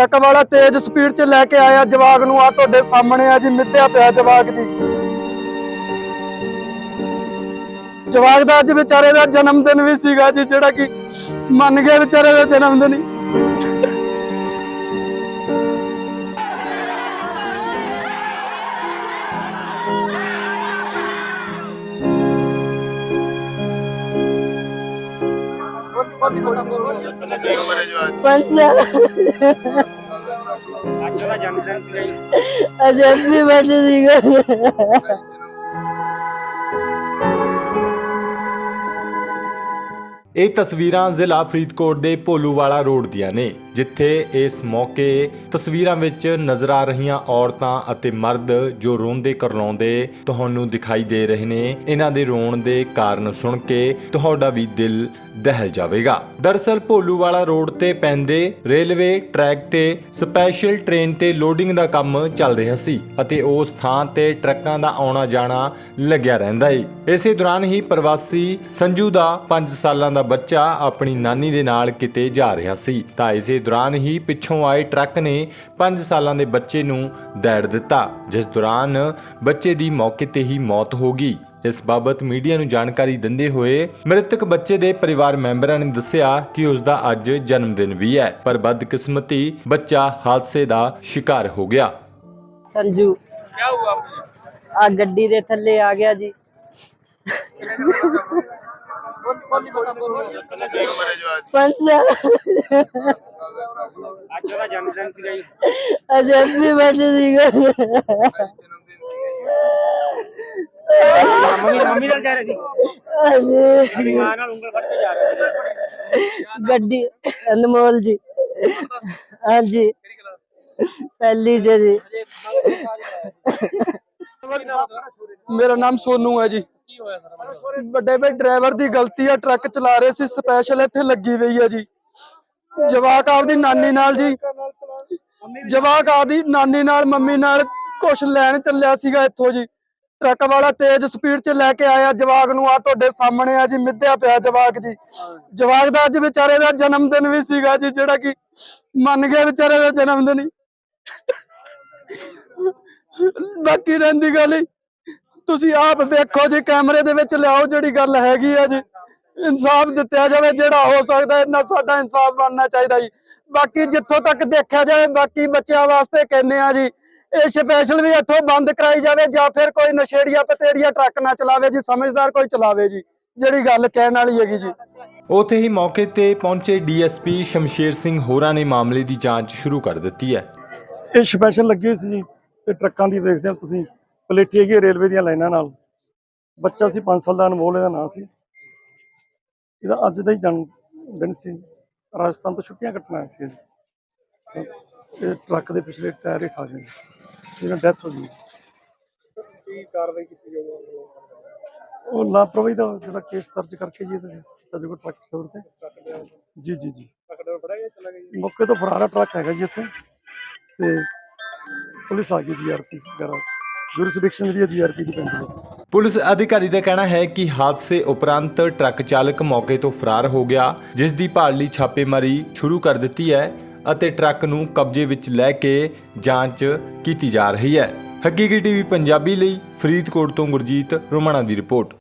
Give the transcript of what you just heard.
Truck ਵਾਲਾ ਤੇਜ਼ speed 'ਚ ਲੈ ਕੇ ਆਇਆ ਜਵਾਗ ਨੂੰ। ਆ ਤੁਹਾਡੇ ਸਾਹਮਣੇ ਆ ਜੀ, ਮਿੱਧਿਆ ਪਿਆ ਜਵਾਗ ਜੀ। ਜਵਾਗ ਦਾ ਅੱਜ ਵਿਚਾਰੇ ਦਾ ਜਨਮ ਦਿਨ ਵੀ ਸੀਗਾ ਜੀ, ਜਿਹੜਾ ਕਿ ਮੰਨ ਗਿਆ ਵਿਚਾਰੇ ਦਾ ਜਨਮ ਦਿਨ ਪੰਜ ਸਾਲ ਅੱਜ ਦਾ ਜਨਮ ਦਿਨ ਸੀਗਾ ਜੀ ਅੱਜ ਐਸੀ ਬੈਠੇ ਸੀਗਾ ਇਹ ਤਸਵੀਰਾਂ ਜ਼ਿਲ੍ਹਾ ਫਰੀਦਕੋਟ ਦੇ ਭੋਲੂਵਾਲਾ ਰੋਡ ਦੀਆਂ ਨੇ। ਜਿੱਥੇ ਇਸ ਮੌਕੇ ਤਸਵੀਰਾਂ ਵਿੱਚ ਨਜ਼ਰ ਆ ਰਹੀਆਂ ਔਰਤਾਂ ਅਤੇ ਮਰਦ ਜੋ ਰੋਂਦੇ ਕਰਲਾਉਂਦੇ ਤੁਹਾਨੂੰ ਦਿਖਾਈ ਦੇ ਰਹੇ ਨੇ। ਇਹਨਾਂ ਦੇ ਰੋਣ ਦੇ ਕਾਰਨ ਸੁਣ ਕੇ ਤੁਹਾਡਾ ਵੀ ਦਿਲ ਦਹਿਲ ਜਾਵੇਗਾ। ਦਰਸਲ ਭੋਲੂਵਾਲਾ ਰੋਡ ਤੇ ਪੈਂਦੇ ਰੇਲਵੇ ਟਰੈਕ ਤੇ ਸਪੈਸ਼ਲ ਟ੍ਰੇਨ ਤੇ ਲੋਡਿੰਗ ਦਾ ਕੰਮ ਚੱਲ ਰਿਹਾ ਸੀ ਅਤੇ ਉਸ ਥਾਂ ਤੇ ਟਰੱਕਾਂ ਦਾ ਆਉਣਾ ਜਾਣਾ ਲੱਗਿਆ ਰਹਿੰਦਾ ਏ। ਇਸੇ ਦੌਰਾਨ ਹੀ ਪ੍ਰਵਾਸੀ ਸੰਜੂ ਦਾ 5 ਸਾਲਾਂ ਦਾ ਬੱਚਾ ਆਪਣੀ ਨਾਨੀ ਦੇ ਨਾਲ ਕਿਤੇ ਜਾ ਰਿਹਾ ਸੀ। ਤਾਂ ਇਸੇ ਦੌਰਾਨ ਹੀ ਪਿੱਛੋਂ ਆਏ ਟਰੱਕ ਨੇ 5 ਸਾਲਾਂ ਦੇ ਬੱਚੇ ਨੂੰ ਦੈੜ ਦਿੱਤਾ ਜਿਸ ਦੌਰਾਨ ਬੱਚੇ ਦੀ ਮੌਕੇ ਤੇ ਹੀ ਮੌਤ ਹੋ ਗਈ। ਇਸ ਬਾਬਤ ਮੀਡੀਆ ਨੂੰ ਜਾਣਕਾਰੀ ਦਿੰਦੇ ਹੋਏ ਮ੍ਰਿਤਕ ਬੱਚੇ ਦੇ ਪਰਿਵਾਰ ਮੈਂਬਰਾਂ ਨੇ ਦੱਸਿਆ ਕਿ ਉਸ ਦਾ ਅੱਜ ਜਨਮ ਦਿਨ ਵੀ ਹੈ ਪਰ ਬਦਕਿਸਮਤੀ ਬੱਚਾ ਹਾਦਸੇ ਦਾ ਸ਼ਿਕਾਰ ਹੋ ਗਿਆ। ਸੰਜੂ। ਕੀ ਹੁਆ ਆ ਗੱਡੀ ਦੇ ਥੱਲੇ ਆ ਗਿਆ ਜੀ। ਪੰਜ ਸਾਲ ਅੱਜ ਦਾ ਜਨਮ ਦਿਨ ਸੀਗਾ ਜੀ ਅੱਜ ਐਸੀ ਬੈਠੇ ਸੀਗਾ ਮੰਮੀ ਮੰਮੀ ਨਾਲ ਜਾ ਰਹੇ ਸੀ ਅੱਜ ਆਪਣੀ ਮਾਂ ਨਾਲ ਉਂਗਲ ਫੜ ਕੇ ਜਾ ਰਹੇ ਸੀ ਗੱਡੀ ਅਨਮੋਲ ਜੀ ਹਾਂਜੀ ਪਹਿਲੀ ਚ ਜੀ ਮੇਰਾ ਨਾਮ ਸੋਨੂ ਹੈ ਜੀ। ਕੀ ਹੋਇਆ ਸਰ ਵੱਡੇ ਭਾਈ ਡਰਾਈਵਰ ਦੀ ਗਲਤੀ ਆ, ਟਰੱਕ ਚਲਾ ਰਹੇ ਸੀ ਸਪੈਸ਼ਲ ਇੱਥੇ ਲੱਗੀ ਹੋਈ ਹੈ ਜੀ। ਜਵਾਕ ਆਪਦੀ ਨਾਨੀ ਨਾਲ ਜੀ। ਜਵਾਕ ਆਪਦੀ ਨਾਨੀ ਨਾਲ, ਮੰਮੀ ਨਾਲ ਕੁਛ ਲੈਣ ਚੱਲਿਆ ਸੀਗਾ ਇੱਥੋਂ ਜੀ। ਟਰੱਕ ਵਾਲਾ ਤੇਜ਼ ਸਪੀਡ 'ਚ ਲੈ ਕੇ ਆਇਆ, ਜਵਾਕ ਨੂੰ ਆ ਤੁਹਾਡੇ ਸਾਹਮਣੇ ਆ ਜੀ, ਮਿੱਧਿਆ ਪਿਆ ਜਵਾਕ ਜੀ। ਜਵਾਕ ਦਾ ਅੱਜ ਵਿਚਾਰੇ ਦਾ ਜਨਮ ਦਿਨ ਵੀ ਸੀਗਾ ਜੀ, ਜਿਹੜਾ ਕਿ ਮੰਨ ਗਿਆ ਵਿਚਾਰੇ ਦਾ ਜਨਮ ਦਿਨ ਹੀ। ਬਾਕੀ ਰਹਿੰਦੀ ਗੱਲ ਹੀ। ਤੁਸੀਂ ਆਪ ਵੇਖੋ ਜੀ ਕੈਮਰੇ ਦੇ ਵਿੱਚ ਲਿਆਓ ਜਿਹੜੀ ਗੱਲ ਹੈਗੀ ਆ ਜੀ। ਇਨਸਾਫ ਦਿੱਤਾ ਜਾਵੇ ਜਿਹੜਾ ਹੋ ਸਕਦਾ ਇਹਨਾਂ ਸਾਡਾ ਇਨਸਾਫ ਬਣਨਾ ਚਾਹੀਦਾ ਜੀ। ਬਾਕੀ ਜਿੱਥੋਂ ਤੱਕ ਦੇਖਿਆ ਜਾਵੇ ਬਾਕੀ ਬੱਚਿਆਂ ਵਾਸਤੇ ਕਹਿੰਦੇ ਆ ਜੀ ਇਹ ਸਪੈਸ਼ਲ ਵੀ ਇੱਥੋਂ ਬੰਦ ਕਰਾਈ ਜਾਵੇ ਜਾਂ ਫਿਰ ਕੋਈ ਨਸ਼ੇੜੀਆ ਪਤੇੜੀਆ ਟਰੱਕ ਨਾ ਚਲਾਵੇ ਜੀ ਸਮਝਦਾਰ ਕੋਈ ਚਲਾਵੇ ਜੀ ਜਿਹੜੀ ਗੱਲ ਕਹਿਣ ਵਾਲੀ ਹੈਗੀ ਜੀ। ਉਥੇ ਹੀ ਮੌਕੇ ਤੇ ਪਹੁੰਚੇ ਡੀਐਸਪੀ ਸ਼ਮਸ਼ੇਰ ਸਿੰਘ ਹੋਰਾਂ ਨੇ ਮਾਮਲੇ ਦੀ ਜਾਂਚ ਸ਼ੁਰੂ ਕਰ ਦਿੱਤੀ ਹੈ। ਇਹ ਸਪੈਸ਼ਲ ਲੱਗੀ ਹੋਈ ਸੀ ਜੀ ਤੇ ਟਰੱਕਾਂ ਦੀ ਵੇਖਦੇ ਹੋ ਤੁਸੀਂ। ਪਲੇਠੀ ਹੈਗੀ ਰੇਲਵੇ ਦੀਆਂ ਲਾਈਨਾਂ ਨਾਲ। ਬੱਚਾ ਸੀ 5 ਸਾਲ ਦਾ ਅਨਮੋਲ ਇਹਦਾ ਨਾਂ ਸੀ। ਇਹਦਾ ਅੱਜ ਦਾ ਹੀ ਜਨਮ ਦਿਨ ਸੀ। ਰਾਜਸਥਾਨ ਤੋਂ ਛੁੱਟੀਆਂ ਕੱਟਣ ਆਇਆ ਸੀ ਜੀ ਇਹ ਟਰੱਕ ਦੇ ਪਿਛਲੇ ਟਾਇਰ ਹੀ ਠਾ ਗਏ। ਜਿਹਨਾਂ ਡੈਥ ਹੋ ਗਈ। ਕੀ ਕਾਰਵਾਈ ਕੀਤੀ ਜਾਊਗੀ ਉਹ ਲਾਪਰਵਾਹੀ ਦਾ ਜਿਹੜਾ ਕੇਸ ਦਰਜ ਕਰਕੇ ਜੀ ਇਹਦੇ ਜਾਊਗਾ ਟਰੱਕ ਡਰਾਈਵਰ ਤੇ ਜੀ ਜੀ ਜੀ। ਗਿਆ ਗਿਆ ਜੀ? ਮੌਕੇ ਤੋਂ ਫਰਾਰਾ ਟਰੱਕ ਹੈਗਾ ਜੀ ਇੱਥੇ। ਤੇ ਪੁਲਿਸ ਆ ਗਈ ਜੀਆਰਪੀ ਵਗੈਰਾ। ਜੁਰਿਸਡਿਕਸ਼ਨ ਜਿਹੜੀ ਹੈ ਜੀਆਰਪੀ ਦੀ ਪੈਂਦੀ ਹੈ। ਪੁਲਿਸ ਅਧਿਕਾਰੀ ਦਾ ਕਹਿਣਾ ਹੈ ਕਿ ਹਾਦਸੇ ਉਪਰੰਤ ਟਰੱਕ ਚਾਲਕ ਮੌਕੇ ਤੋਂ ਫਰਾਰ ਹੋ ਗਿਆ, ਜਿਸ ਦੀ ਭਾਲ ਲਈ ਛਾਪੇਮਾਰੀ ਸ਼ੁਰੂ ਕਰ ਦਿੱਤੀ ਹੈ ਅਤੇ ਟਰੱਕ ਨੂੰ ਕਬਜ਼ੇ ਵਿੱਚ ਲੈ ਕੇ ਜਾਂਚ ਕੀਤੀ ਜਾ ਰਹੀ ਹੈ। ਹਕੀਕੀ ਟੀਵੀ ਪੰਜਾਬੀ ਲਈ ਫਰੀਦਕੋਟ ਤੋਂ ਗੁਰਜੀਤ ਰੋਮਾਣਾ ਦੀ ਰਿਪੋਰਟ।